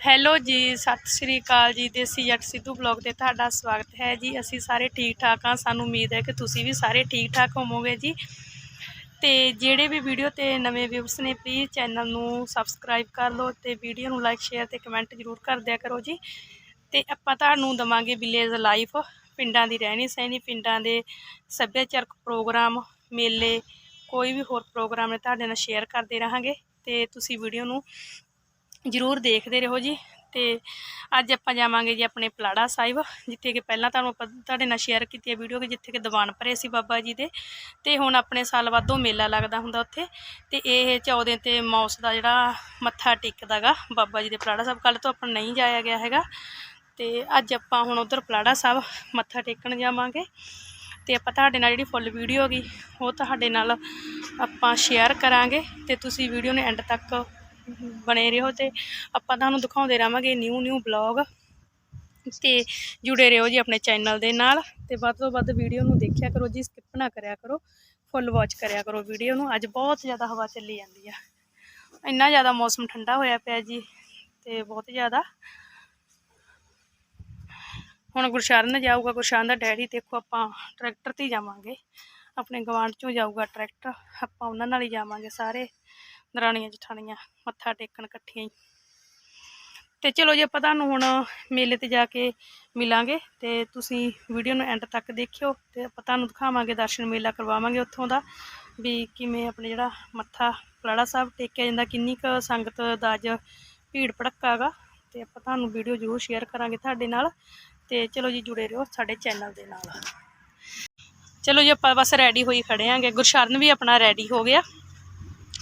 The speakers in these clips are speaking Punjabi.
ਹੈਲੋ ਜੀ, ਸਤਿ ਸ਼੍ਰੀ ਅਕਾਲ ਜੀ ਦੇਸੀ ਜੱਟ ਸਿੱਧੂ ਬਲੌਗ ਤੇ ਤੁਹਾਡਾ ਸਵਾਗਤ ਹੈ ਜੀ। ਅਸੀਂ ਸਾਰੇ ਠੀਕ ਠਾਕ ਹਾਂ। ਸਾਨੂੰ ਉਮੀਦ ਹੈ ਕਿ ਤੁਸੀਂ ਵੀ ਸਾਰੇ ਠੀਕ ਠਾਕ ਹੋਵੋਗੇ ਜੀ। ਤੇ ਜਿਹੜੇ ਵੀ ਵੀਡੀਓ ਤੇ ਨਵੇਂ ਵਿਊਅਰਸ ਨੇ ਪਲੀਜ਼ ਚੈਨਲ ਨੂੰ ਸਬਸਕ੍ਰਾਈਬ ਕਰ ਲਓ ਤੇ ਵੀਡੀਓ ਨੂੰ ਲਾਈਕ ਸ਼ੇਅਰ ਤੇ ਕਮੈਂਟ ਜ਼ਰੂਰ ਕਰ ਦਿਆ ਕਰੋ ਜੀ। ਤੇ ਆਪਾਂ ਤੁਹਾਨੂੰ ਦਵਾਂਗੇ ਵਿਲੇਜ ਲਾਈਫ ਪਿੰਡਾਂ ਦੀ ਰਹਿਣੀ ਸਹਿਣੀ, ਪਿੰਡਾਂ ਦੇ ਸੱਭਿਆਚਾਰਕ ਪ੍ਰੋਗਰਾਮ, ਮੇਲੇ, ਕੋਈ ਵੀ ਹੋਰ ਪ੍ਰੋਗਰਾਮ ਨੇ ਤੁਹਾਡੇ ਨਾਲ ਸ਼ੇਅਰ ਕਰਦੇ ਰਹਾਂਗੇ। ਤੇ ਤੁਸੀਂ ਵੀਡੀਓ ਨੂੰ ਜ਼ਰੂਰ ਦੇਖਦੇ ਰਹੋ ਜੀ ਤੇ ਅੱਜ ਆਪਾਂ ਜਾਵਾਂਗੇ ਜੀ ਆਪਣੇ ਪਲਾੜਾ ਸਾਹਿਬ, ਜਿੱਥੇ ਕਿ ਪਹਿਲਾਂ ਤੁਹਾਨੂੰ ਆਪਾਂ ਤੁਹਾਡੇ ਨਾਲ ਸ਼ੇਅਰ ਕੀਤੀ ਹੈ ਵੀਡੀਓ ਕਿ ਜਿੱਥੇ ਕਿ ਦੀਵਾਨ ਭਰੇ ਸੀ ਬਾਬਾ ਜੀ ਦੇ ਤੇ ਹੁਣ ਆਪਣੇ ਸਾਲ ਬਾਅਦੋਂ ਮੇਲਾ ਲੱਗਦਾ ਹੁੰਦਾ ਉੱਥੇ ਤੇ ਇਹ 14 ਤੇ ਮੌਸ ਦਾ ਜਿਹੜਾ ਮੱਥਾ ਟੇਕਦਾਗਾ ਬਾਬਾ ਜੀ ਦੇ ਪਲਾੜਾ ਸਾਹਿਬ ਕੱਲ ਤੋਂ ਆਪਾਂ ਨਹੀਂ ਜਾਇਆ ਗਿਆ ਹੈਗਾ ਤੇ ਅੱਜ ਆਪਾਂ ਹੁਣ ਉਧਰ ਪਲਾੜਾ ਸਾਹਿਬ ਮੱਥਾ ਟੇਕਣ ਜਾਵਾਂਗੇ ਤੇ ਆਪਾਂ ਤੁਹਾਡੇ ਨਾਲ ਜਿਹੜੀ ਫੁੱਲ ਵੀਡੀਓ ਹੈਗੀ, ਉਹ ਤੁਹਾਡੇ ਨਾਲ ਆਪਾਂ ਸ਼ੇਅਰ ਕਰਾਂਗੇ ਤੇ ਤੁਸੀਂ ਵੀਡੀਓ ਨੂੰ ਐਂਡ ਤੱਕ ਬਣੇ ਰਹੋ ਤੇ ਆਪਾਂ ਤੁਹਾਨੂੰ ਦਿਖਾਉਂਦੇ ਰਹਾਂਗੇ ਨਿਊ ਨਿਊ ਬਲੌਗ ਤੇ ਜੁੜੇ ਰਹੋ ਜੀ ਆਪਣੇ ਚੈਨਲ ਦੇ ਨਾਲ ਤੇ ਵੱਧ ਤੋਂ ਵੱਧ ਵੀਡੀਓ ਨੂੰ ਦੇਖਿਆ ਕਰੋ ਜੀ ਸਕਿਪ ਨਾ ਕਰਿਆ ਕਰੋ ਫੁੱਲ ਵਾਚ ਕਰਿਆ ਕਰੋ ਵੀਡੀਓ ਨੂੰ, ਅੱਜ ਬਹੁਤ ਜ਼ਿਆਦਾ ਹਵਾ ਚੱਲੀ ਜਾਂਦੀ ਆ। ਇੰਨਾ ਜ਼ਿਆਦਾ ਮੌਸਮ ਠੰਡਾ ਹੋਇਆ ਪਿਆ ਜੀ ਤੇ ਬਹੁਤ ਜ਼ਿਆਦਾ। ਹੁਣ ਗੁਰਸ਼ਰਨ ਜਾਊਗਾ, ਗੁਰਸ਼ਰਨ ਦਾ ਡੈਡੀ ਦੇਖੋ ਆਪਾਂ ਟਰੈਕਟਰ ਤੇ ਜਾਵਾਂਗੇ। ਆਪਣੇ ਗਵਾਂਢ ਚੋਂ ਜਾਊਗਾ ਟਰੈਕਟਰ ਆਪਾਂ ਉਹਨਾਂ ਨਾਲ ਹੀ ਜਾਵਾਂਗੇ ਸਾਰੇ। ਦਰਾਣੀਆਂ ਜਠਾਣੀਆਂ, ਮੱਥਾ ਟੇਕਣ ਇਕੱਠੀਆਂ ਹੀ। ਤੇ ਚਲੋ ਜੀ, ਆਪਾਂ ਤੁਹਾਨੂੰ ਹੁਣ ਮੇਲੇ ਤੇ ਜਾ ਕੇ ਮਿਲਾਂਗੇ ਤੇ ਤੁਸੀਂ ਵੀਡੀਓ ਨੂੰ ਐਂਡ ਤੱਕ ਦੇਖਿਓ ਤੇ ਆਪਾਂ ਤੁਹਾਨੂੰ ਦਿਖਾਵਾਂਗੇ, ਦਰਸ਼ਨ ਮੇਲਾ ਕਰਵਾਵਾਂਗੇ ਉੱਥੋਂ ਦਾ ਵੀ ਕਿਵੇਂ ਆਪਣੇ ਜਿਹੜਾ ਮੱਥਾ ਪਲਾੜਾ ਸਾਹਿਬ ਟੇਕਿਆ ਜਾਂਦਾ, ਕਿੰਨੀ ਕੁ ਸੰਗਤ ਦਾ ਅੱਜ ਭੀੜ ਭੜੱਕਾ ਗਾ ਤੇ ਆਪਾਂ ਤੁਹਾਨੂੰ ਵੀਡੀਓ ਜ਼ਰੂਰ ਸ਼ੇਅਰ ਕਰਾਂਗੇ ਤੁਹਾਡੇ ਨਾਲ ਤੇ ਚਲੋ ਜੀ, ਜੁੜੇ ਰਹੋ ਸਾਡੇ ਚੈਨਲ ਦੇ ਨਾਲ। ਚਲੋ ਜੀ, ਆਪਾਂ ਬਸ ਰੈਡੀ ਹੋਈ ਖੜੇ ਆਂਗੇ, ਗੁਰਸ਼ਰਨ ਵੀ ਆਪਣਾ ਰੈਡੀ ਹੋ ਗਿਆ।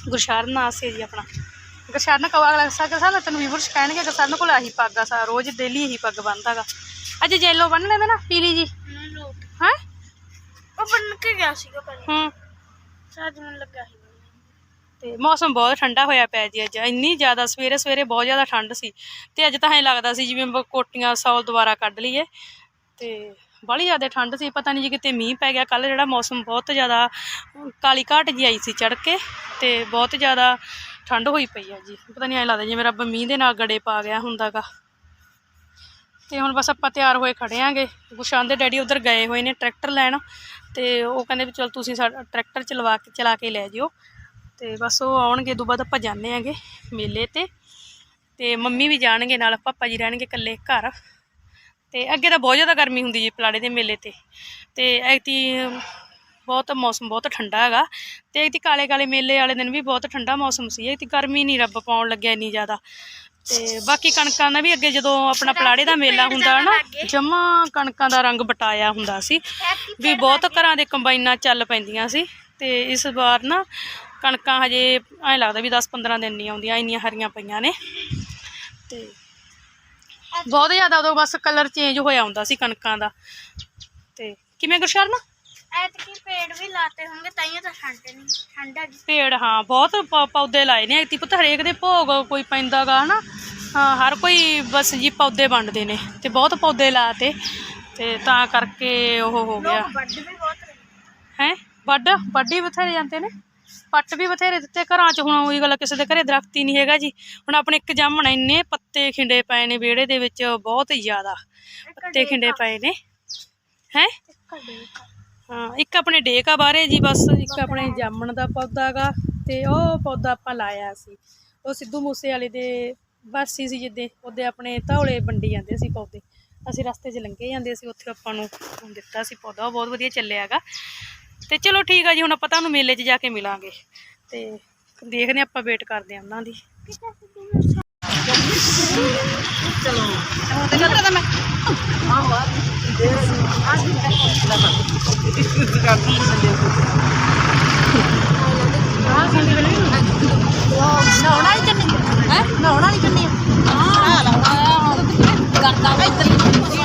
ਗੁਰਸ਼ਰਨ ਆਸੇ ਜੀ ਆਪਣਾ। ਗੁਰਸ਼ਰਨ ਕਵਾ ਅਗਲਾ ਸਾ ਤੈਨੂੰ ਵੀਵਰਸ ਕਹਿਣਗੇ ਗੁਰਸ਼ਰਨ ਕੋਲ ਆਹੀ ਪੱਗ ਆ ਸਾ ਰੋਜ਼ ਡੇਲੀ ਇਹੀ ਪੱਗ ਬੰਨਦਾਗਾ। ਅੱਜ ਜੈਲੋ ਬੰਨ ਲੈਂਦਾ ਨਾ ਪੀਲੀ ਜੀ? ਹਾਂ? ਉਹ ਬਣ ਕੇ ਗਿਆ ਸੀਗਾ ਪਹਿਲਾਂ। ਹੂੰ। ਸਾਜ ਮੈਨੂੰ ਲੱਗਾ ਸੀ ਤੇ ਮੌਸਮ ਬਹੁਤ ਠੰਡਾ ਹੋਇਆ ਪਿਆ ਜੀ ਅੱਜ। ਇੰਨੀ ਜ਼ਿਆਦਾ ਸਵੇਰੇ ਸਵੇਰੇ ਬਹੁਤ ਜ਼ਿਆਦਾ ਠੰਡ ਸੀ। ਤੇ ਅੱਜ ਤਾਂ ਐਂ ਲੱਗਦਾ ਸੀ ਜਿਵੇਂ ਕੋਟੀਆਂ ਸੌਲ ਦੁਬਾਰਾ ਕੱਢ ਲਈਏ। ਤੇ ਬੜੀ ਜ਼ਿਆਦਾ ਠੰਡ ਸੀ, ਪਤਾ ਨਹੀਂ ਜੀ ਕਿਤੇ ਮੀਂਹ ਪੈ ਗਿਆ। ਕੱਲ ਜਿਹੜਾ ਮੌਸਮ ਬਹੁਤ ਜ਼ਿਆਦਾ ਕਾਲੀ ਘਾਟ ਜੀ ਆਈ ਸੀ ਚੜ ਕੇ ਤੇ ਬਹੁਤ ਜ਼ਿਆਦਾ ਠੰਡ ਹੋਈ ਪਈ ਆ ਜੀ। ਪਤਾ ਨਹੀਂ ਐਂ ਲੱਗਦਾ ਜਿਵੇਂ ਰੱਬ ਮੀਂਹ ਦੇ ਨਾਲ ਗੜੇ ਪਾ ਗਿਆ ਹੁੰਦਾਗਾ। ਤੇ ਹੁਣ ਬਸ ਆਪਾਂ ਤਿਆਰ ਹੋਏ ਖੜੇ ਆਂਗੇ। ਗੁਸ਼ਾਨ ਦੇ ਡੈਡੀ ਉਧਰ ਗਏ ਹੋਏ ਨੇ ਟਰੈਕਟਰ ਲੈਣ ਤੇ ਉਹ ਕਹਿੰਦੇ ਵੀ ਚਲ ਤੁਸੀਂ ਸਾਡਾ ਟਰੈਕਟਰ ਚਲਵਾ ਕੇ, ਚਲਾ ਕੇ ਲੈ ਜਿਓ। ਤੇ ਬਸ ਉਹ ਆਉਣਗੇ ਤੋਂ ਬਾਅਦ ਆਪਾਂ ਜਾਂਦੇ ਆਂਗੇ ਮੇਲੇ ਤੇ। ਤੇ ਮੰਮੀ ਵੀ ਜਾਣਗੇ ਨਾਲ, ਪਾਪਾ ਜੀ ਰਹਿਣਗੇ ਇਕੱਲੇ ਘਰ। ਤੇ ਅੱਗੇ ਤਾਂ ਬਹੁਤ ਜ਼ਿਆਦਾ ਗਰਮੀ ਹੁੰਦੀ ਜੀ ਪਲਾੜੇ ਦੇ ਮੇਲੇ ਤੇ। ਤੇ ਐਤੀ ਬਹੁਤ ਮੌਸਮ ਬਹੁਤ ਠੰਡਾ ਹੈਗਾ। ਤੇ ਐਤੀ ਕਾਲੇ ਕਾਲੇ ਮੇਲੇ ਵਾਲੇ ਦਿਨ ਵੀ ਬਹੁਤ ਠੰਡਾ ਮੌਸਮ ਸੀ। ਐਤੀ ਗਰਮੀ ਨਹੀਂ ਰੱਬ ਪਾਉਣ ਲੱਗਿਆ ਇੰਨੀ ਜ਼ਿਆਦਾ। ਤੇ ਬਾਕੀ ਕਣਕਾਂ ਦਾ ਵੀ ਅੱਗੇ ਜਦੋਂ ਆਪਣਾ ਪਲਾੜੇ ਦਾ ਮੇਲਾ ਹੁੰਦਾ ਨਾ, ਜਮਾ ਕਣਕਾਂ ਦਾ ਰੰਗ ਬਟਾਇਆ ਹੁੰਦਾ ਸੀ। ਵੀ ਬਹੁਤ ਘਰਾਂ ਦੇ ਕੰਬਾਈਨਾਂ ਚੱਲ ਪੈਂਦੀਆਂ ਸੀ। ਤੇ ਇਸ ਵਾਰ ਨਾ ਕਣਕਾਂ ਹਜੇ ਐਂ ਲੱਗਦਾ ਵੀ 10-15 ਦਿਨ ਨਹੀਂ ਆਉਂਦੀਆਂ, ਇੰਨੀਆਂ ਹਰੀਆਂ ਪਈਆਂ ਨੇ। ਤੇ ਬਹੁਤ ਜ਼ਿਆਦਾ ਉਦੋਂ ਬਸ ਕਲਰ ਚੇਂਜ ਹੋਇਆ ਹੁੰਦਾ ਸੀ ਕਣਕਾਂ ਦਾ। ਤੇ ਕਿਵੇਂ ਗੁਰਸ਼ਰਨ ਐਤਕੀ ਪੇੜ ਵੀ ਲਾਤੇ ਹੋਣਗੇ ਤਾਈਓ ਤਾਂ ਠੰਡ ਨਹੀਂ ਠੰਡਾ ਪੇੜ ਹਾਂ ਬਹੁਤ ਪ- ਪੌਦੇ ਲਾਏ ਨੇ। ਐਤੀ ਪੁੱਤ ਹਰੇਕ ਦੇ ਭੋਗ ਕੋਈ ਪੈਂਦਾਗਾ ਹਨਾ? ਹਾਂ ਹਰ ਕੋਈ ਬਸ ਜੀ ਪੌਦੇ ਵੰਡਦੇ ਨੇ ਤੇ ਬਹੁਤ ਪੌਦੇ ਲਾਤੇ ਤੇ ਤਾਂ ਕਰਕੇ ਉਹ ਹੋ ਗਿਆ। ਵੱਡ ਵੀ ਬਹੁਤ ਰਹੇ ਹੈ ਵੱਡ ਵੱਡੀ ਬਥੇਰੇ ਜਾਂਦੇ ਨੇ। ਪੱਟ ਵੀ ਬਥੇਰੇ ਦਿੱਤੇ ਘਰਾਂ 'ਚ ਹੁਣ ਉਹੀ ਗੱਲ ਕਿਸੇ ਦੇ ਘਰੇ ਦਰਖਤ ਹੀ ਨਹੀਂ ਹੈਗਾ ਜੀ। ਹੁਣ ਆਪਣੇ ਇੱਕ ਜਾਮਣ ਇੰਨੇ ਪੱਤੇ ਖਿੰਡੇ ਪਏ ਨੇ ਵਿਹੜੇ ਦੇ ਵਿੱਚ ਬਹੁਤ ਜ਼ਿਆਦਾ ਪੱਤੇ ਖਿੰਡੇ ਪਏ ਨੇ। ਹੈ? ਹਾਂ ਇੱਕ ਆਪਣੇ ਡੇਕ ਆ ਬਾਹਰੇ ਜੀ ਬਸ ਇੱਕ ਆਪਣੇ ਜਾਮਣ ਦਾ ਪੌਦਾ ਗਾ ਤੇ ਉਹ ਪੌਦਾ ਆਪਾਂ ਲਾਇਆ ਸੀ। ਉਹ ਸਿੱਧੂ ਮੂਸੇ ਵਾਲੇ ਦੇ ਬਰਸੀ ਸੀ ਜਿੱਦੇ ਉਹਦੇ ਆਪਣੇ ਧੌਲੇ ਵੰਡੀ ਜਾਂਦੇ ਸੀ ਪੌਦੇ। ਅਸੀਂ ਰਸਤੇ 'ਚ ਲੰਘੇ ਜਾਂਦੇ ਸੀ ਉੱਥੇ ਆਪਾਂ ਨੂੰ ਦਿੱਤਾ ਸੀ ਪੌਦਾ ਉਹ ਬਹੁਤ ਵਧੀਆ ਚੱਲਿਆ ਗਾ। ਤੇ ਚਲੋ ਠੀਕ ਆ ਜੀ, ਹੁਣ ਆਪਾਂ ਤੁਹਾਨੂੰ ਮੇਲੇ 'ਚ ਜਾ ਕੇ ਮਿਲਾਂਗੇ। ਤੇ ਦੇਖਦੇ ਹਾਂ, ਆਪਾਂ ਵੇਟ ਕਰਦੇ ਹਾਂ ਉਹਨਾਂ ਦੀ। ਨਹਾਉਣਾ ਨਹੀਂ ਚੰਨੀ ਹੈ ਨਹਾਉਣਾ ਨਹੀਂ ਚੰਨੀ ਹਾਂ। ਕਰਦਾ ਇੱਧਰ ਬੱਤੀ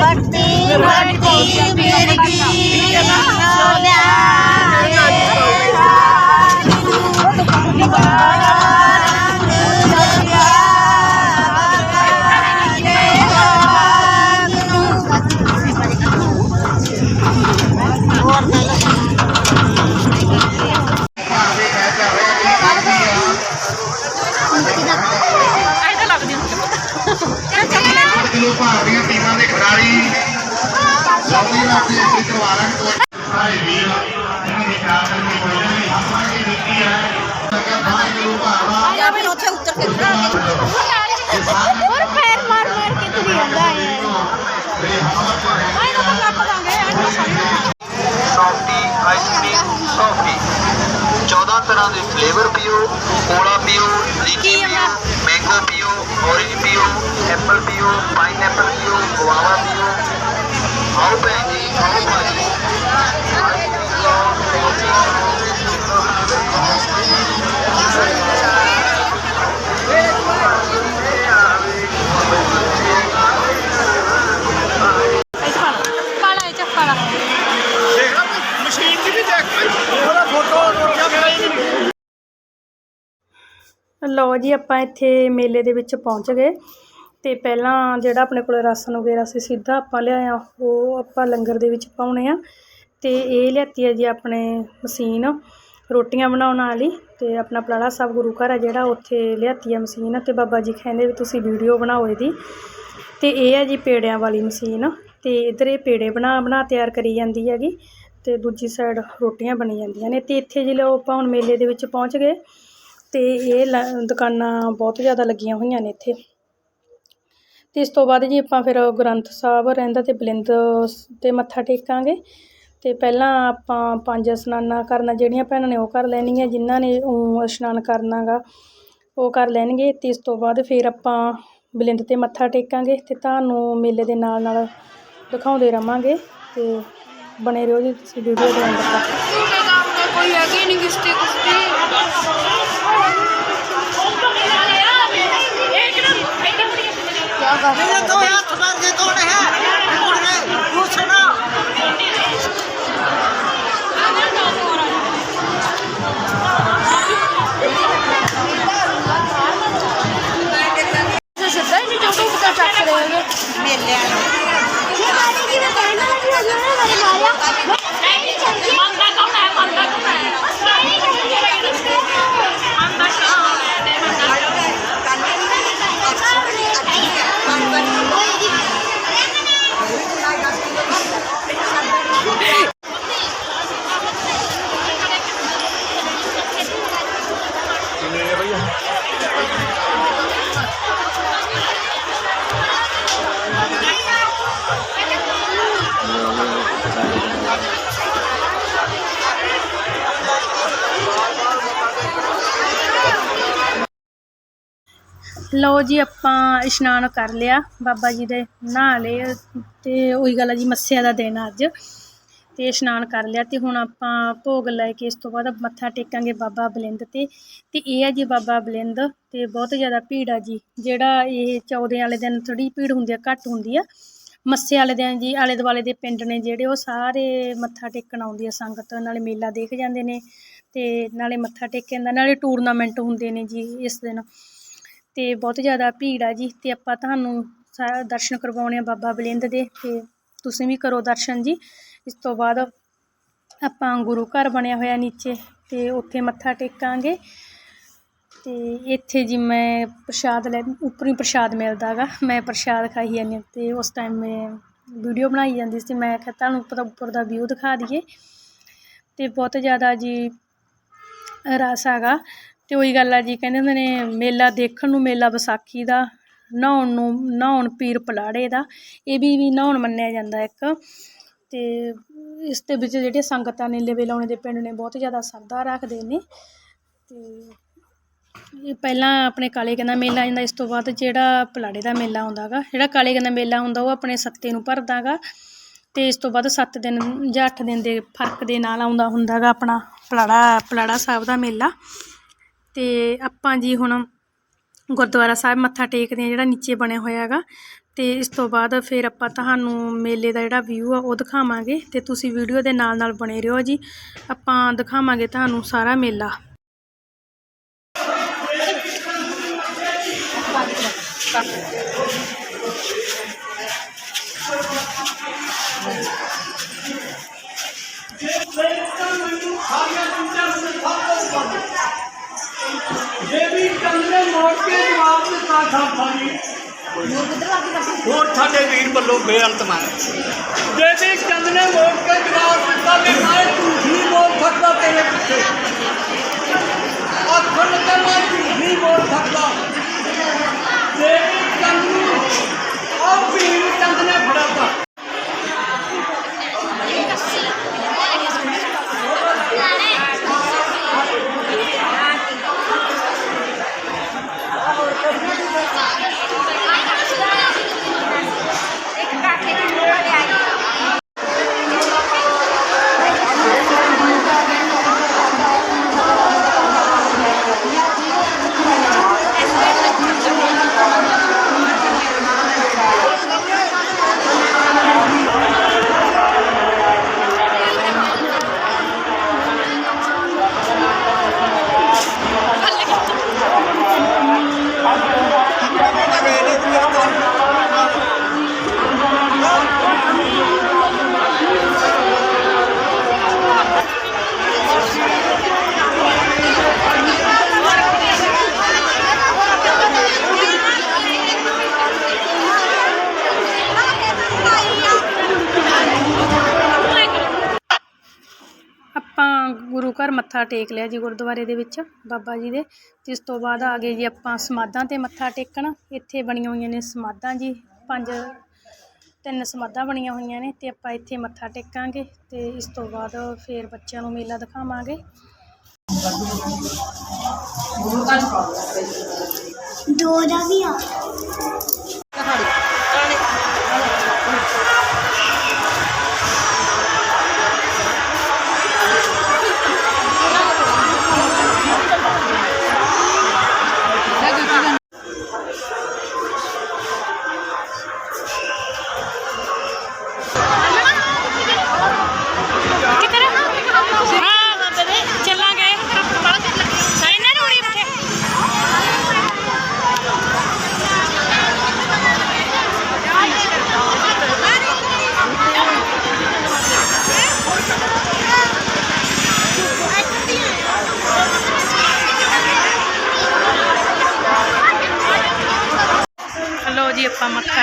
ਬੱਤੀ ਮਿਰਗੀ ਪਿੱਛੇ ਉਤਰ ਕੇ ਖੜਾ ਹੋ ਗਿਆ ਹੋਰ ਪੈਰ ਮਾਰ ਮਾਰ ਕੇ ਤੁਰੀ ਜਾਂਦਾ ਹੈ ਆਇਨੋ ਪਕੜਾ ਪਕਾਂਗੇ ਆਇਨੋ ਸੌਫੀ ਆਈਸਕ੍ਰੀਮ ਸੌਫੀ 14 ਤਰ੍ਹਾਂ ਦੇ ਫਲੇਵਰ ਪੀਓ ਕੋਲਾ ਪੀਓ ਲੀਚੀ ਪੀਓ ਮੈਂਗੋ ਪੀਓ ਔਰੇਂਜ ਪੀਓ ਐਪਲ ਪੀਓ ਪਾਈਨਐਪਲ ਪੀਓ ਗਵਾਵਾ ਪੀਓ। ਲਓ ਜੀ, ਆਪਾਂ ਇੱਥੇ ਮੇਲੇ ਦੇ ਵਿੱਚ ਪਹੁੰਚ ਗਏ। ਤੇ ਪਹਿਲਾਂ ਜਿਹੜਾ ਆਪਣੇ ਕੋਲ ਰਾਸ਼ਨ ਵਗੈਰਾ ਸੀ, ਸਿੱਧਾ ਆਪਾਂ ਲਿਆਇਆ। ਉਹ ਆਪਾਂ ਲੰਗਰ ਦੇ ਵਿੱਚ ਪਾਉਣੇ ਆ। ਤੇ ਇਹ ਲਿਆਤੀ ਹੈ ਜੀ ਆਪਣੇ ਮਸ਼ੀਨ, ਰੋਟੀਆਂ ਬਣਾਉਣ ਵਾਲੀ। ਤੇ ਆਪਣਾ ਪਲਾੜਾ ਸਾਹਿਬ ਗੁਰੂ ਘਰ ਆ ਜਿਹੜਾ, ਉੱਥੇ ਲਿਆਤੀ ਹੈ ਮਸ਼ੀਨ। ਤੇ ਬਾਬਾ ਜੀ ਕਹਿੰਦੇ ਵੀ ਤੁਸੀਂ ਵੀਡੀਓ ਬਣਾਓ ਇਹਦੀ। ਤੇ ਇਹ ਹੈ ਜੀ ਪੇੜਿਆਂ ਵਾਲੀ ਮਸ਼ੀਨ। ਤੇ ਇਧਰ ਇਹ ਪੇੜੇ ਬਣਾ ਬਣਾ ਤਿਆਰ ਕਰੀ ਜਾਂਦੀ ਹੈਗੀ। ਤੇ ਦੂਜੀ ਸਾਈਡ ਰੋਟੀਆਂ ਬਣੀ ਜਾਂਦੀਆਂ ਨੇ। ਤੇ ਇੱਥੇ ਜਿਹੜੇ ਆਪਾਂ ਹੁਣ ਮੇਲੇ ਦੇ ਵਿੱਚ ਪਹੁੰਚ ਗਏ। ਅਤੇ ਇਹ ਲ- ਦੁਕਾਨਾਂ ਬਹੁਤ ਜ਼ਿਆਦਾ ਲੱਗੀਆਂ ਹੋਈਆਂ ਨੇ ਇੱਥੇ। ਅਤੇ ਇਸ ਤੋਂ ਬਾਅਦ ਜੀ ਆਪਾਂ ਫਿਰ ਗ੍ਰੰਥ ਸਾਹਿਬ, ਰਹਿੰਦਾ ਅਤੇ ਬਲਿੰਦ ਤੇ ਮੱਥਾ ਟੇਕਾਂਗੇ। ਅਤੇ ਪਹਿਲਾਂ ਆਪਾਂ ਪੰਜ ਇਸ਼ਨਾਨਾਂ ਕਰਨਾ, ਜਿਹੜੀਆਂ ਭੈਣਾਂ ਨੇ ਉਹ ਕਰ ਲੈਣੀਆਂ, ਜਿਨ੍ਹਾਂ ਨੇ ਉਹ ਇਸ਼ਨਾਨ ਕਰਨਾ ਗਾ ਉਹ ਕਰ ਲੈਣਗੇ। ਅਤੇ ਇਸ ਤੋਂ ਬਾਅਦ ਫਿਰ ਆਪਾਂ ਬਲਿੰਦ ਤੇ ਮੱਥਾ ਟੇਕਾਂਗੇ ਅਤੇ ਤੁਹਾਨੂੰ ਮੇਲੇ ਦੇ ਨਾਲ ਨਾਲ ਦਿਖਾਉਂਦੇ ਰਵਾਂਗੇ। ਅਤੇ ਬਣੇ ਰਹੋ ਜੀ ਤੁਸੀਂ ਵੀਡੀਓ ਦੇ ਅੰਦਰ। ਤੱਕ ਕੋਈ ਹੈਗੀ ਨਹੀਂ ਕਿਸ਼ਤੀ ਕੁਸ਼ਤੀ ਕਿਆ ਕਰ ਮੇਰੇ ਦੋ ਹੱਥ ਬੰਦੇ ਕੌਣ ਹੈ? ਲਓ ਜੀ ਆਪਾਂ ਇਸ਼ਨਾਨ ਕਰ ਲਿਆ। ਬਾਬਾ ਜੀ ਦੇ ਨਹਾ ਲਏ ਤੇ ਉਹੀ ਗੱਲ ਆ ਜੀ ਮੱਸਿਆ ਦਾ ਦਿਨ ਅੱਜ। ਤੇ ਇਸ਼ਨਾਨ ਕਰ ਲਿਆ ਤੇ ਹੁਣ ਆਪਾਂ ਭੋਗ ਲੈ ਕੇ ਇਸ ਤੋਂ ਬਾਅਦ ਮੱਥਾ ਟੇਕਾਂਗੇ ਬਾਬਾ ਬਲਿੰਦ ਤੇ। ਤੇ ਇਹ ਆ ਜੀ ਬਾਬਾ ਬਲਿੰਦ ਤੇ ਬਹੁਤ ਜ਼ਿਆਦਾ ਭੀੜ ਆ ਜੀ। ਜਿਹੜਾ ਇਹ ਚੌਦੇ ਵਾਲੇ ਦਿਨ ਥੋੜੀ ਭੀੜ ਹੁੰਦੀ ਆ, ਘੱਟ ਹੁੰਦੀ ਆ। ਮੱਸੇ ਵਾਲੇ ਦਿਨ ਜੀ, ਆਲੇ ਦੁਆਲੇ ਦੇ ਪਿੰਡ ਨੇ ਜਿਹੜੇ ਉਹ ਸਾਰੇ ਮੱਥਾ ਟੇਕਣ ਆਉਂਦੀ ਆ ਸੰਗਤ, ਨਾਲੇ ਮੇਲਾ ਦੇਖ ਜਾਂਦੇ ਨੇ ਤੇ ਨਾਲੇ ਮੱਥਾ ਟੇਕਣ ਜਾਂਦਾ ਨਾਲੇ ਟੂਰਨਾਮੈਂਟ ਹੁੰਦੇ ਨੇ ਜੀ ਇਸ ਦਿਨ। ਤੇ ਬਹੁਤ ਜ਼ਿਆਦਾ ਭੀੜ ਆ ਜੀ ਤੇ ਆਪਾਂ ਤੁਹਾਨੂੰ ਸਾਰਾ ਦਰਸ਼ਨ ਕਰਵਾਉਣੇ ਆ ਬਾਬਾ ਬਲਿੰਦ ਦੇ ਤੇ ਤੁਸੀਂ ਵੀ ਕਰੋ ਦਰਸ਼ਨ ਜੀ। ਇਸ ਤੋਂ ਬਾਅਦ ਆਪਾਂ ਗੁਰੂ ਘਰ ਬਣਿਆ ਹੋਇਆ ਨੀਚੇ ਤੇ ਉੱਥੇ ਮੱਥਾ ਟੇਕਾਂਗੇ। ਤੇ ਇੱਥੇ ਜੀ ਮੈਂ ਪ੍ਰਸ਼ਾਦ ਲੈ, ਉੱਪਰੋਂ ਹੀ ਪ੍ਰਸ਼ਾਦ ਮਿਲਦਾ ਗਾ, ਮੈਂ ਪ੍ਰਸ਼ਾਦ ਖਾਈ ਜਾਂਦੀ ਹਾਂ ਤੇ ਉਸ ਟਾਈਮ ਮੈਂ ਵੀਡੀਓ ਬਣਾਈ ਜਾਂਦੀ ਸੀ, ਮੈਂ ਕਿਹਾ ਤੁਹਾਨੂੰ ਪਤਾ ਉੱਪਰ ਦਾ ਵਿਊ ਦਿਖਾ ਦਈਏ। ਤੇ ਬਹੁਤ ਜ਼ਿਆਦਾ ਜੀ ਰਸ ਹੈਗਾ। ਅਤੇ ਉਹੀ ਗੱਲ ਆ ਜੀ, ਕਹਿੰਦੇ ਹੁੰਦੇ ਨੇ ਮੇਲਾ ਦੇਖਣ ਨੂੰ ਮੇਲਾ ਵਿਸਾਖੀ ਦਾ, ਨਹਾਉਣ ਨੂੰ, ਨਹਾਉਣ ਪੀਰ ਪਲਾੜੇ ਦਾ, ਇਹ ਵੀ ਵੀ ਨਹਾਉਣ ਮੰਨਿਆ ਜਾਂਦਾ ਇੱਕ। ਅਤੇ ਇਸ ਦੇ ਵਿੱਚ ਜਿਹੜੀਆਂ ਸੰਗਤਾਂ ਨੇ, ਲੇਵੇ ਲਾਉਣੇ ਦੇ ਪਿੰਡ ਨੇ, ਬਹੁਤ ਜ਼ਿਆਦਾ ਸਰਦਾ ਰੱਖਦੇ ਨੇ। ਅਤੇ ਇਹ ਪਹਿਲਾਂ ਆਪਣੇ ਕਾਲੇ ਕਹਿੰਦਾ ਮੇਲਾ ਜਾਂਦਾ ਇਸ ਤੋਂ ਬਾਅਦ ਜਿਹੜਾ ਪਲਾੜੇ ਦਾ ਮੇਲਾ ਆਉਂਦਾ ਗਾ, ਜਿਹੜਾ ਕਾਲੇ ਕਹਿੰਦਾ ਮੇਲਾ ਹੁੰਦਾ ਉਹ ਆਪਣੇ ਸੱਤੇ ਨੂੰ ਭਰਦਾ ਗਾ। ਅਤੇ ਇਸ ਤੋਂ ਬਾਅਦ 7 ਦਿਨ ਜਾਂ 8 ਦਿਨ ਦੇ ਫ਼ਰਕ ਦੇ ਨਾਲ ਆਉਂਦਾ ਹੁੰਦਾ ਗਾ ਆਪਣਾ ਪਲਾੜਾ ਪਲਾੜਾ ਸਾਹਿਬ ਦਾ ਮੇਲਾ। ਅਤੇ ਆਪਾਂ ਜੀ ਹੁਣ ਗੁਰਦੁਆਰਾ ਸਾਹਿਬ ਮੱਥਾ ਟੇਕਦੇ ਹਾਂ ਜਿਹੜਾ ਨੀਚੇ ਬਣਿਆ ਹੋਇਆ ਹੈਗਾ ਅਤੇ ਇਸ ਤੋਂ ਬਾਅਦ ਫਿਰ ਆਪਾਂ ਤੁਹਾਨੂੰ ਮੇਲੇ ਦਾ ਜਿਹੜਾ ਵਿਊ ਆ ਉਹ ਦਿਖਾਵਾਂਗੇ ਅਤੇ ਤੁਸੀਂ ਵੀਡੀਓ ਦੇ ਨਾਲ ਨਾਲ ਬਣੇ ਰਹੋ ਜੀ। ਆਪਾਂ ਦਿਖਾਵਾਂਗੇ ਤੁਹਾਨੂੰ ਸਾਰਾ ਮੇਲਾ। ਦੇਵੀ ਜਵਾਬ ਦਿੱਤਾ ਖਾਫਾਨੀ ਹੋਰ ਸਾਡੇ ਵੀਰ ਵੱਲੋਂ ਬੇਅੰਤ ਮਾਨ ਦੇਵੀ ਚੰਦ ਨੇ ਮੋੜ ਕੇ ਜਵਾਬ ਦਿੱਤਾ ਵੀ ਮੈਂ ਝੂਠੀ ਬੋਲ ਸਕਦਾ ਤੇਰੇ ਪਿੱਛੇ ਆਖਣ ਤੇ ਮੈਂ ਝੂਠੀ ਬੋਲ ਸਕਦਾ ਦੇਵੀ ਚੰਦ ਨੂੰ ਉਹ ਵੀਰ ਗੁਰੂ ਘਰ ਮੱਥਾ ਟੇਕ ਲਿਆ ਜੀ ਗੁਰਦੁਆਰੇ ਦੇ ਵਿੱਚ ਬਾਬਾ ਜੀ ਦੇ। ਤੇ ਇਸ ਤੋਂ ਬਾਅਦ ਆ ਗਏ ਜੀ ਆਪਾਂ ਸਮਾਧਾਂ ਤੇ ਮੱਥਾ ਟੇਕਣ। ਇੱਥੇ ਬਣੀਆਂ ਹੋਈਆਂ ਨੇ ਸਮਾਧਾਂ ਜੀ, ਪੰਜ, ਤਿੰਨ ਸਮਾਧਾਂ ਬਣੀਆਂ ਹੋਈਆਂ ਨੇ ਤੇ ਆਪਾਂ ਇੱਥੇ ਮੱਥਾ ਟੇਕਾਂਗੇ ਤੇ ਇਸ ਤੋਂ ਬਾਅਦ ਫਿਰ ਬੱਚਿਆਂ ਨੂੰ ਮੇਲਾ ਦਿਖਾਵਾਂਗੇ। ਦੋ ਦਾ ਵੀ ਆ।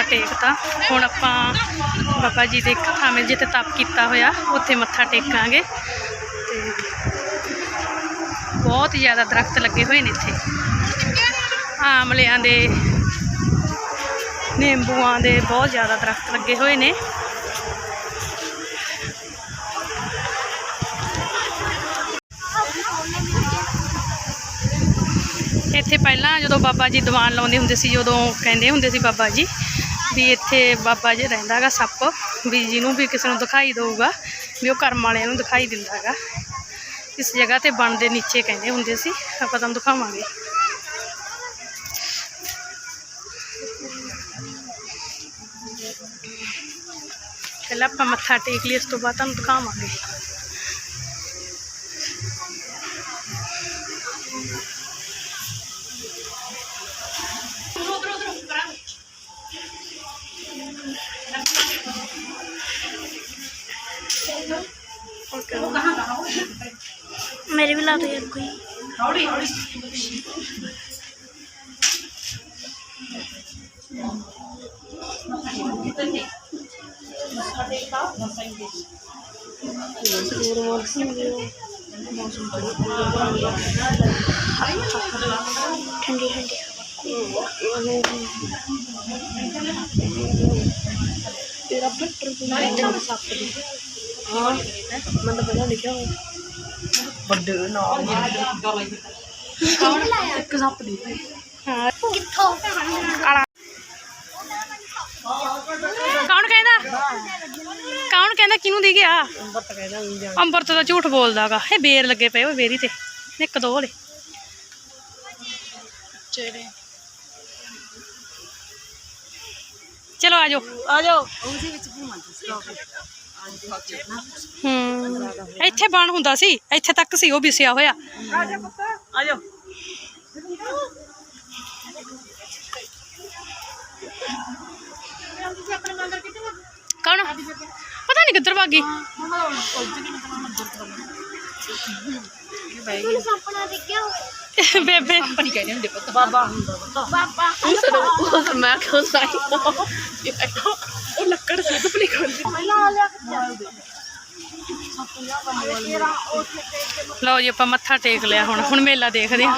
ਟੇਕਤਾ ਹੁਣ ਆਪਾਂ ਬਾਬਾ ਜੀ ਦੇ ਇੱਕ ਥਾਵੇਂ ਜਿੱਥੇ ਤਪ ਕੀਤਾ ਹੋਇਆ, ਉੱਥੇ ਮੱਥਾ ਟੇਕਾਂਗੇ। ਤੇ ਬਹੁਤ ਜ਼ਿਆਦਾ ਦਰਖਤ ਲੱਗੇ ਹੋਏ ਨੇ ਇੱਥੇ। ਆਮਲਿਆਂ ਦੇ, ਨਿੰਬੂਆਂ ਦੇ ਬਹੁਤ ਜ਼ਿਆਦਾ ਦਰਖਤ ਲੱਗੇ ਹੋਏ ਨੇ। ਇੱਥੇ ਪਹਿਲਾਂ ਜਦੋਂ ਬਾਬਾ ਜੀ ਦੀਵਾਨ ਲਾਉਂਦੇ ਹੁੰਦੇ ਸੀ ਜਦੋਂ ਕਹਿੰਦੇ ਹੁੰਦੇ ਸੀ ਬਾਬਾ ਜੀ ਇੱਥੇ ਬਾਬਾ ਜੀ ਰਹਿੰਦਾਗਾ ਸੱਪ, ਵੀ ਜਿਹਨੂੰ ਵੀ ਕਿਸੇ ਨੂੰ ਦਿਖਾਈ ਦੇਊਗਾ, ਵੀ ਉਹ ਕਰਮ ਵਾਲਿਆਂ ਨੂੰ ਦਿਖਾਈ ਦਿੰਦਾਗਾ। ਇਸ ਜਗ੍ਹਾ ਤੇ ਬਣ ਦੇ ਨੀਚੇ ਕਹਿੰਦੇ ਹੁੰਦੇ ਸੀ, ਆਪਾਂ ਤੁਹਾਨੂੰ ਦਿਖਾਵਾਂਗੇ। ਪਹਿਲਾਂ ਆਪਾਂ ਮੱਥਾ ਟੇਕ ਲਈ ਇਸ ਤੋਂ ਬਾਅਦ ਤੁਹਾਨੂੰ ਦਿਖਾਵਾਂਗੇ। ਮੇਰੇ ਵੀ ਲਾ ਦੋ ਯਾਰ ਕੋਈ ਠੰਡੀ ਠੰਡੀ। ਤੇਰਾ ਬੱਟਰ ਤੋਂ ਸੱਪ ਦੀ ਹਾਂ ਮੈਂ ਤਾਂ ਪਹਿਲਾਂ ਲਿਖਿਆ ਹੋਇਆ ਇੱਕ ਸੱਪ ਦੀ ਹਾਂ ਕਿੱਥੋਂ? ਕੌਣ ਕਹਿੰਦਾ? ਕੌਣ ਕਹਿੰਦਾ? ਕਿਹਨੂੰ ਦੀ ਗਿਆ? ਅੰਬਰਤ ਦਾ ਝੂਠ ਬੋਲਦਾਗਾ। ਇਹ ਬੇਰ ਲੱਗੇ ਪਏ ਓਏ ਬੇਰੀ ਤੇ। ਇੱਕ ਦੋ ਵਾਲੇ ਚਲੋ ਆਜੋ ਆ ਜਾਓ। ਉਹਦੇ ਵਿੱਚ ਘੁੰਮਣ ਹੂੰ। ਇੱਥੇ ਬਣ ਹੁੰਦਾ ਸੀ ਇੱਥੇ ਤੱਕ ਸੀ ਉਹ ਵਿਸਿਆ ਹੋਇਆ। ਆ ਕੌਣ? ਪਤਾ ਨਹੀਂ ਕਿੱਧਰ ਭਾਗੀ ਮੈਨੂੰ ਸਪਨਾ ਦੇਖਿਆ ਬੇਬੇ। ਬਾਬਾ ਬਾਬਾ ਮੈਂ ਕਿਉਂ ਸਾਈ। ਉਹ ਲੱਕੜ ਸੀ ਤੋਂ ਪਲੀ ਖੋਲ ਪਹਿਲਾਂ ਆ ਲਓ ਜੀ ਆਪਾਂ ਮੱਥਾ ਟੇਕ ਲਿਆ ਹੁਣ। ਹੁਣ ਮੇਲਾ ਦੇਖਦੇ ਹਾਂ।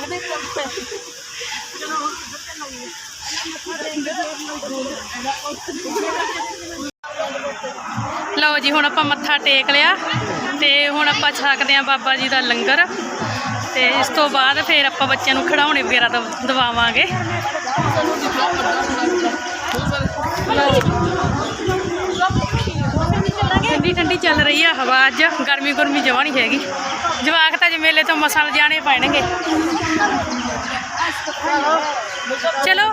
ਲਓ ਜੀ ਹੁਣ ਆਪਾਂ ਮੱਥਾ ਟੇਕ ਲਿਆ ਤੇ ਹੁਣ ਆਪਾਂ ਛਕਦੇ ਹਾਂ ਬਾਬਾ ਜੀ ਦਾ ਲੰਗਰ। ਤੇ ਇਸ ਤੋਂ ਬਾਅਦ ਫਿਰ ਆਪਾਂ ਬੱਚਿਆਂ ਨੂੰ ਖਿਡੌਣੇ ਵਗੈਰਾ ਦਵ- ਦਵਾਵਾਂਗੇ। ਠੰਡੀ ਚੱਲ ਰਹੀ ਆ ਹਵਾ ਅੱਜ। ਗਰਮੀ ਗੁਰਮੀ ਜਵਾ ਨਹੀਂ ਹੈਗੀ। ਜਵਾਕ ਤਾਂ ਜੇ ਮੇਲੇ ਤੋਂ ਮਸਾਲ ਜਾਣੇ ਪੈਣਗੇ। ਚਲੋ।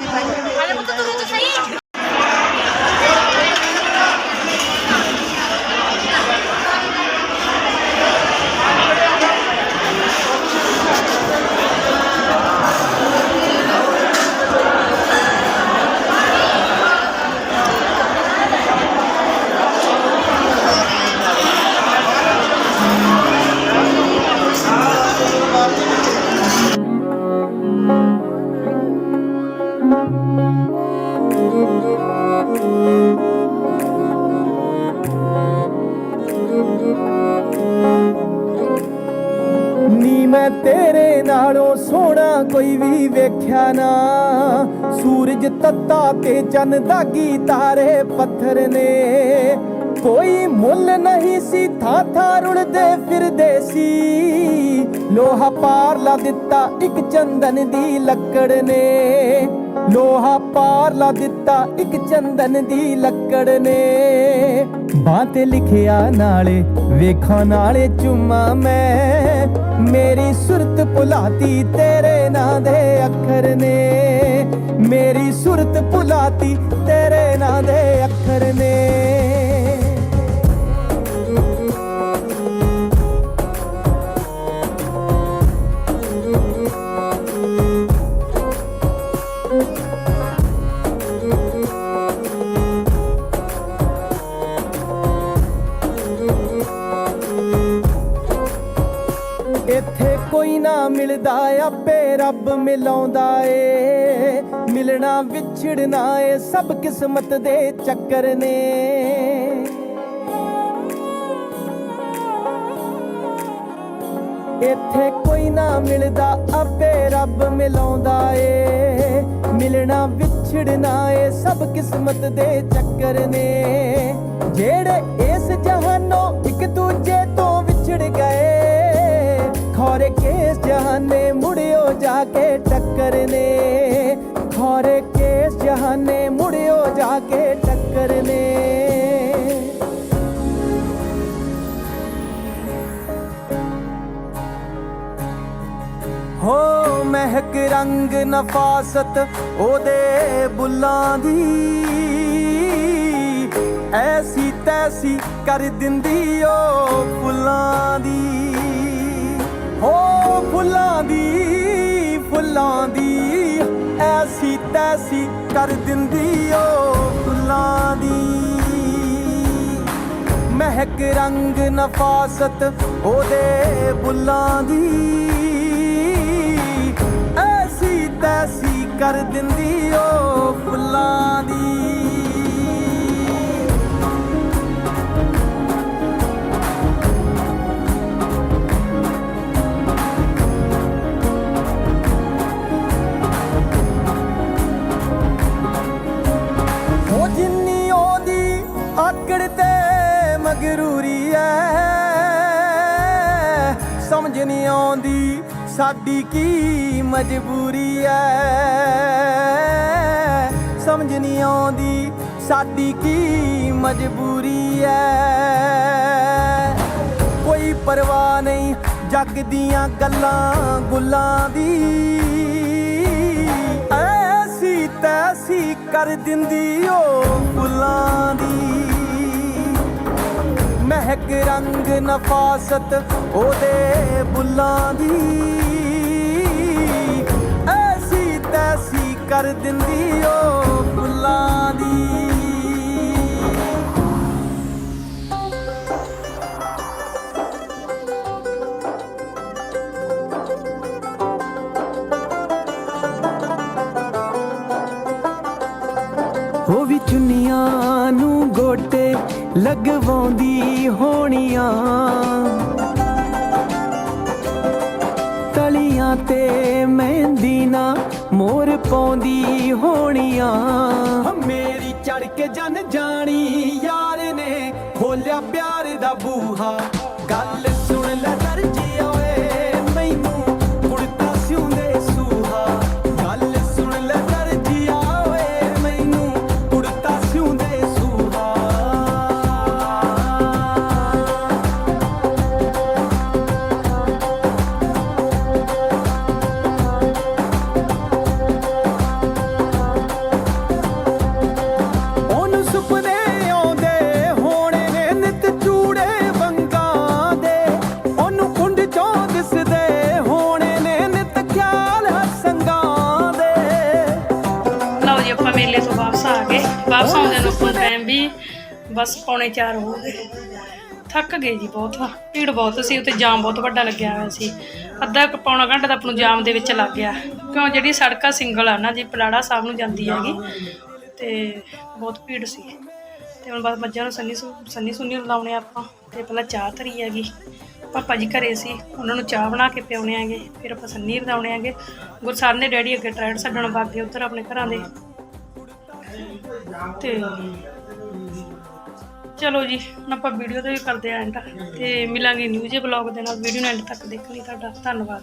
ਵੇਖਿਆ ਨਾ, ਸੂਰਜ ਤੱਤਾ ਤੇ ਚੰਨ ਦਾਗੀ ਤਾਰੇ ਪੱਥਰ ਨੇ। ਕੋਈ ਮੁੱਲ ਨਹੀਂ ਸੀ, ਥਾਂ ਥਾਂ ਰੁਲਦੇ ਫਿਰਦੇ ਸੀ। ਲੋਹਾ ਪਾਰ ਲਾ ਦਿੱਤਾ ਇੱਕ ਚੰਦਨ ਦੀ ਲੱਕੜ ਨੇ। ਲੋਹਾ ਪਾਰ ਲਾ ਦਿੱਤਾ ਇੱਕ ਚੰਦਨ ਦੀ ਲੱਕੜ ਨੇ। ਬਾਂਹ ਤੇ ਲਿਖਿਆ ਨਾਲੇ ਵੇਖਾਂ ਨਾਲੇ ਚੁੰਮਾ ਮੈਂ। ਮੇਰੀ ਸੁਰਤ ਭੁਲਾਤੀ ਤੇਰੇ ਨਾਂ ਦੇ ਅੱਖਰ ਨੇ। ਮੇਰੀ ਸੁਰਤ ਭੁਲਾਤੀ ਤੇਰੇ ਨਾਂ ਦੇ ਅੱਖਰ ਨੇ। ਮਿਲਦਾ ਆਪੇ ਰੱਬ ਮਿਲਾਉਂਦਾ ਏ। ਮਿਲਣਾ ਵਿਛੜਨਾ ਏ, ਸਭ ਕਿਸਮਤ ਦੇ ਚੱਕਰ ਨੇ। ਇੱਥੇ ਕੋਈ ਨਾ ਮਿਲਦਾ, ਆਪੇ ਰੱਬ ਮਿਲਾਉਂਦਾ ਏ। ਮਿਲਣਾ ਵਿਛੜਨਾ ਏ, ਸਭ ਕਿਸਮਤ ਦੇ ਚੱਕਰ ਨੇ। ਜਿਹੜੇ ਇਸ ਜਹਾਨੋਂ ਇੱਕ ਦੂਜੇ ਤੋਂ ਵਿਛੜ ਗਏ, ਖੋਰੇ ਕੇ ਜਹਾਨੇ ਮੁੜਿਓ ਜਾ ਕੇ ਟੱਕਰ ਨੇ। ਖੋਰੇ ਕਿਸ ਜਹਾਨੇ ਮੁੜਿਓ ਜਾ ਕੇ ਟੱਕਰ ਨੇ। ਹੋ ਮਹਿਕ ਰੰਗ ਨਫਾਸਤ ਉਹਦੇ ਬੁੱਲਾਂ ਦੀ। ਐਸੀ ਤੈਸੀ ਕਰ ਦਿੰਦੀ ਓ ਫੁੱਲਾਂ ਦੀ। ਹੋ ਫੁੱਲਾਂ ਦੀ ਫੁੱਲਾਂ ਦੀ, ਐਸੀ ਤੈਸੀ ਕਰ ਦਿੰਦੀ ਓ ਫੁੱਲਾਂ ਦੀ। ਮਹਿਕ ਰੰਗ ਨਫਾਸਤ ਉਹਦੇ ਬੁੱਲਾਂ ਦੀ। ਐਸੀ ਤੈਸੀ ਕਰ ਦਿੰਦੀ ਓ ਫੁੱਲਾਂ ਦੀ। ਸਾਡੀ ਕੀ ਮਜਬੂਰੀ ਐ? ਸਮਝ ਨਹੀਂ ਆਉਂਦੀ ਸਾਡੀ ਕੀ ਮਜਬੂਰੀ ਐ? ਕੋਈ ਪਰਵਾਹ ਨਹੀਂ ਜੱਗ ਦੀਆਂ ਗੱਲਾਂ ਗੁੱਲਾਂ ਦੀ। ਐਸੀ ਤੈਸੀ ਕਰ ਦਿੰਦੀ ਓ ਫੁੱਲਾਂ ਦੀ। ਮਹਿਕ ਰੰਗ ਨਫਾਸਤ ਉਹਦੇ ਬੁੱਲਾਂ ਦੀ। ਐਸੀ ਤੈਸੀ ਕਰ ਦਿੰਦੀ ਓ ਫੁੱਲਾਂ ਦੀ। ਉਹ ਵੀ ਚੁੰਨੀਆਂ ਲਗਵਾਉਂਦੀ ਹੋਣੀਆਂ। ਤਲੀਆਂ ਤੇ ਮਹਿੰਦੀ ਨਾ ਮੋਰ ਪਾਉਂਦੀ ਹੋਣੀਆਂ। ਮੇਰੀ ਚੜ ਕੇ ਜਨ ਜਾਣੀ, ਯਾਰ ਨੇ ਖੋਲਿਆ ਪਿਆਰ ਦਾ ਬੂਹਾ। ਗੱਲ ਟਾਈਮ ਵੀ ਬਸ ਪੌਣੇ 4 ਹੋ ਗਏ। ਥੱਕ ਗਏ ਜੀ ਬਹੁਤ, ਭੀੜ ਬਹੁਤ ਸੀ ਉੱਤੇ ਜਾਮ ਬਹੁਤ ਵੱਡਾ ਲੱਗਿਆ ਹੋਇਆ ਸੀ। ਅੱਧਾ ਕੁ ਪੌਣਾ ਘੰਟਾ ਤਾਂ ਆਪ ਨੂੰ ਜਾਮ ਦੇ ਵਿੱਚ ਲੱਗ ਗਿਆ। ਕਿਉਂ ਜਿਹੜੀ ਸੜਕਾਂ ਸਿੰਗਲ ਆ ਨਾ ਜੀ, ਪਲਾੜਾ ਸਾਹਿਬ ਨੂੰ ਜਾਂਦੀ ਹੈਗੀ, ਤੇ ਬਹੁਤ ਭੀੜ ਸੀ। ਤੇ ਹੁਣ ਬਸ ਮੱਝਾਂ ਨੂੰ ਸੰਨੀ ਸੁ- ਸੰਨੀ ਸੁੰਨੀ ਲਾਉਣੇ ਆਪਾਂ, ਤੇ ਪਹਿਲਾਂ ਚਾਹ ਧਰੀ ਹੈਗੀ। ਪਾਪਾ ਜੀ ਘਰੇ ਸੀ, ਉਹਨਾਂ ਨੂੰ ਚਾਹ ਬਣਾ ਕੇ ਪਿਉਣੇ ਆਂਗੇ ਫਿਰ ਆਪਾਂ ਸੰਨੀ ਰਦਾਉਣੇ ਆਂਗੇ ਗੁਰਸਾਨ ਨੇ ਡੈਡੀ ਅੱਗੇ ਟਰੈਡ ਛੱਡਣ ਵਗ ਗਏ ਉੱਧਰ ਆਪਣੇ ਘਰਾਂ ਦੇ। ਤੇ ਚਲੋ ਜੀ ਹੁਣ ਆਪਾਂ ਵੀਡੀਓ ਤੇ ਵੀ ਕਰਦੇ ਆਂ ਐਂਡ ਤੇ ਮਿਲਾਂਗੇ ਨਿਊ ਜੇ ਬਲੌਗ ਦੇ ਨਾਲ ਵੀਡੀਓ ਨੂੰ ਐਂਡ ਤੱਕ ਦੇਖਣ ਲਈ ਤੁਹਾਡਾ ਧੰਨਵਾਦ।